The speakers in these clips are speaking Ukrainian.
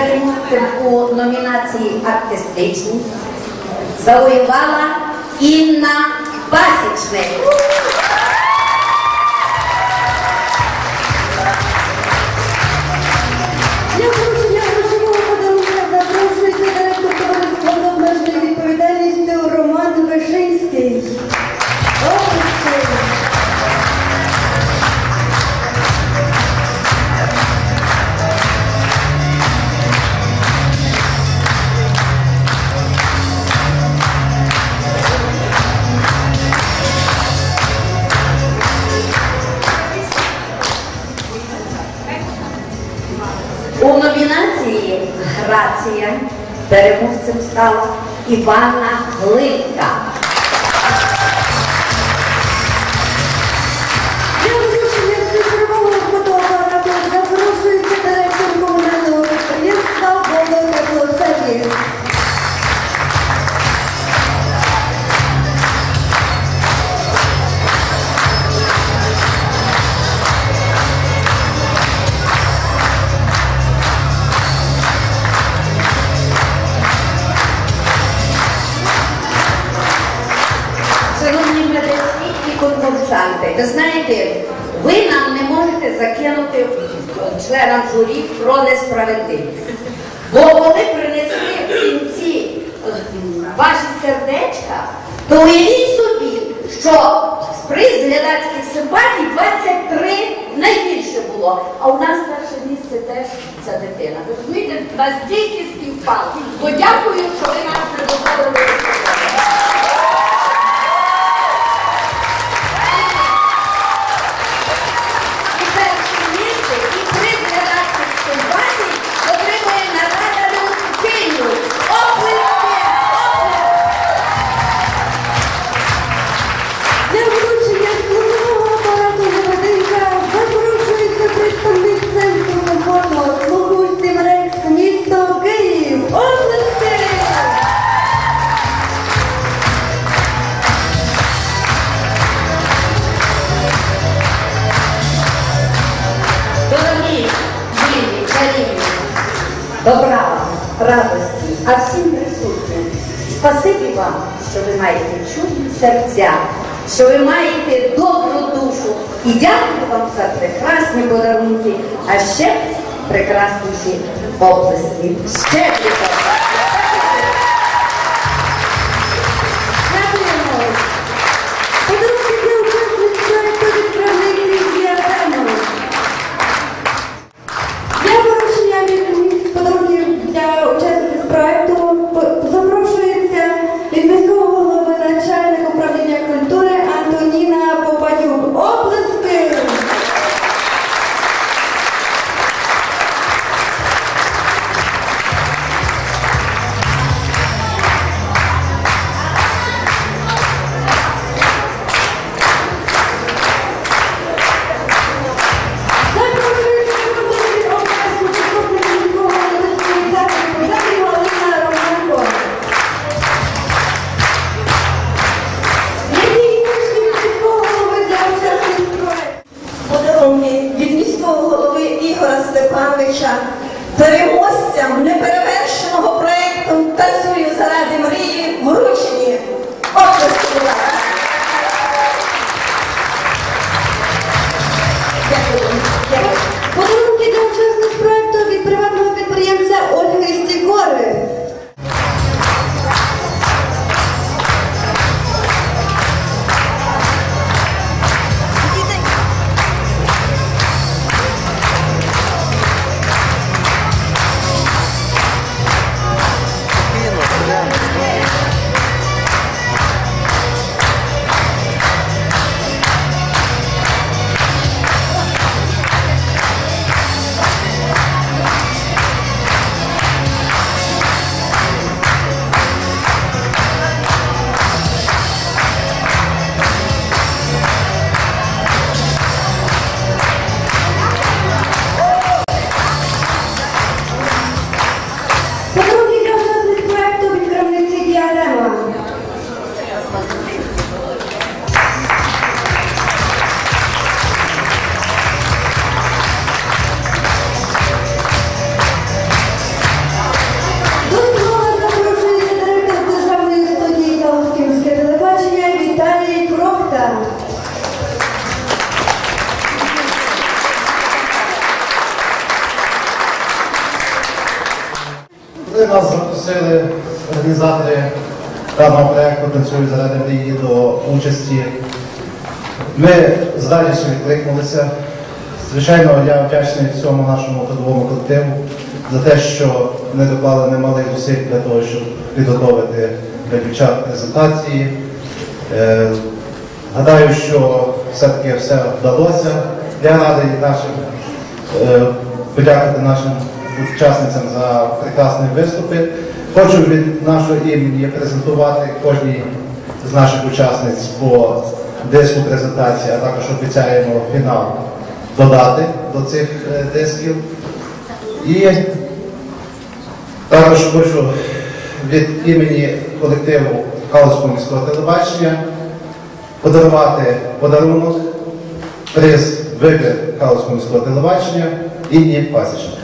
переможцем у номінації артистичні завоювала Інна Пасічник. Грація переможцем стала Івана Глинка. Членам журі про несправедливість. Бо вони принесли в кінці е, ваші сердечка, то уявіть собі, що приз глядацьких симпатій 23 найбільше було. А у нас перше місце теж ця дитина. Ви розумієте, настільки співпало. То дякую, що ви нас не добра радості, а всім присутнім. Спасибі вам, що ви маєте чудні серця, що ви маєте добру душу. І дякую вам за прекрасні подарунки, а ще прекрасніші області. Ще прекрасніші. Коли нас запросили організатори даного проєкту «Танцюю заради мрії» до участі, ми з радістю відкликнулися. Звичайно, я вдячний всьому нашому трудовому колективу за те, що вони доклали немалих зусиль для того, щоб підготовити для дівчат презентації. Е, Гадаю, що все-таки все вдалося. Я радий нашим е, подякувати нашим учасницям за прекрасні виступи. Хочу від нашого імені презентувати кожній з наших учасниць по диску презентації, а також обіцяємо фінал додати до цих е, дисків. І також хочу від імені колективу Галузького міського телебачення подарувати подарунок, приз вибір Галузького міського телебачення Інні Пасічник.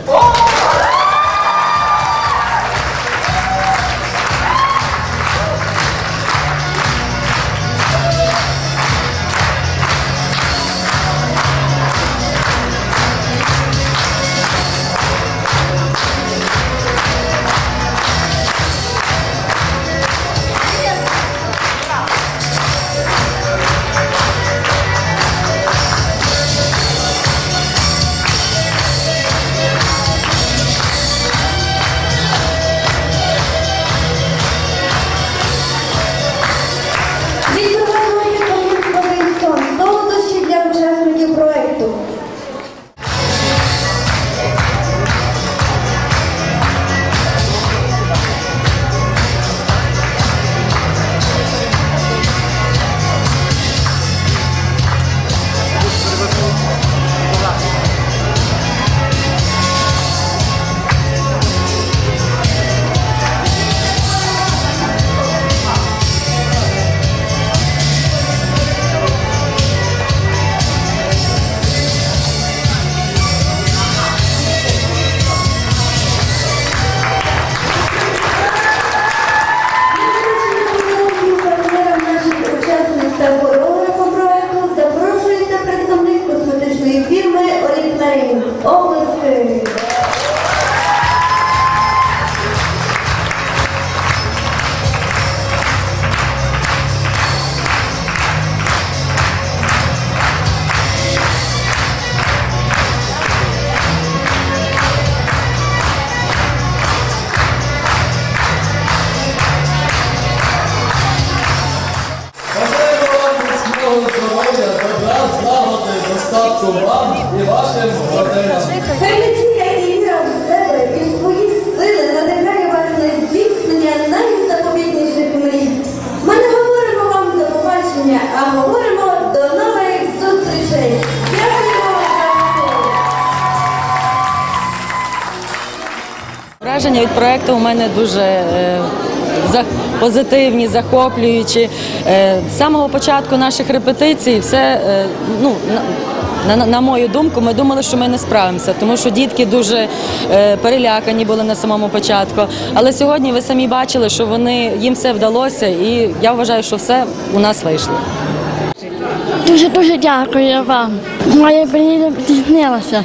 Злагоди, вам і вашим родинам. Хай надія і віра в себе і в свої сили надихає вас на здійснення найзаповітніших мрій. Ми не говоримо вам до побачення, а говоримо до нових зустрічей. Враження від проекту у мене дуже е, за- позитивні, захоплюючі. Е, з самого початку наших репетицій все, е, ну, на, на мою думку, ми думали, що ми не справимося, тому що дітки дуже е, перелякані були на самому початку. Але сьогодні ви самі бачили, що вони їм все вдалося, і я вважаю, що все у нас вийшло. Дуже дуже дякую вам. Моя мрія здійснилася.